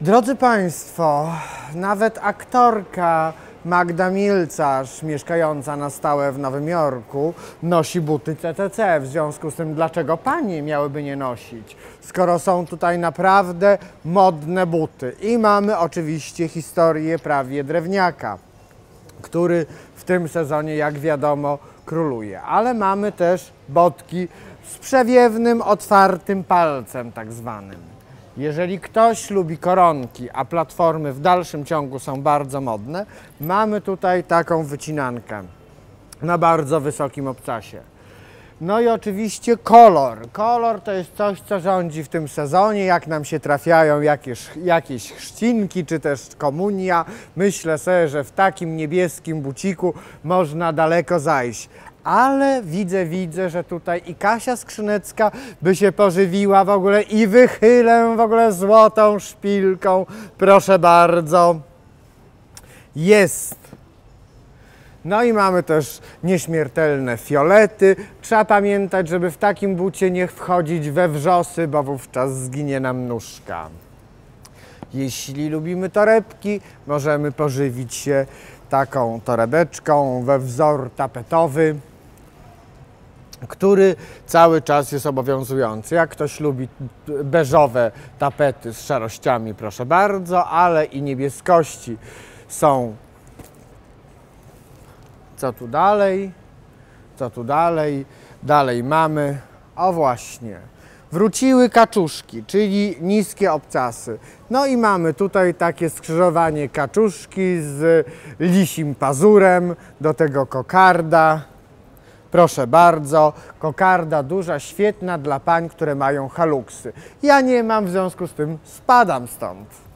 Drodzy Państwo, nawet aktorka Magda Milcarz, mieszkająca na stałe w Nowym Jorku, nosi buty CCC. W związku z tym, dlaczego Panie miałyby nie nosić, skoro są tutaj naprawdę modne buty? I mamy oczywiście historię prawie drewniaka który w tym sezonie, jak wiadomo, króluje. Ale mamy też botki z przewiewnym, otwartym palcem, tak zwanym. Jeżeli ktoś lubi koronki, a platformy w dalszym ciągu są bardzo modne, mamy tutaj taką wycinankę na bardzo wysokim obcasie. No i oczywiście kolor. Kolor to jest coś, co rządzi w tym sezonie. Jak nam się trafiają jakieś, jakieś chrzcinki, czy też komunia, myślę sobie, że w takim niebieskim buciku można daleko zajść. Ale widzę, widzę, że tutaj i Kasia Skrzynecka by się pożywiła w ogóle i wychylę w ogóle złotą szpilką. Proszę bardzo. Jest no i mamy też nieśmiertelne fiolety. Trzeba pamiętać, żeby w takim bucie nie wchodzić we wrzosy, bo wówczas zginie nam nóżka. Jeśli lubimy torebki, możemy pożywić się taką torebeczką we wzór tapetowy, który cały czas jest obowiązujący. Jak ktoś lubi beżowe tapety z szarościami, proszę bardzo, ale i niebieskości są co tu dalej? Co tu dalej? Dalej mamy. O właśnie. Wróciły kaczuszki, czyli niskie obcasy. No i mamy tutaj takie skrzyżowanie kaczuszki z lisim pazurem, do tego kokarda. Proszę bardzo, kokarda duża, świetna dla pań, które mają haluksy. Ja nie mam, w związku z tym spadam stąd.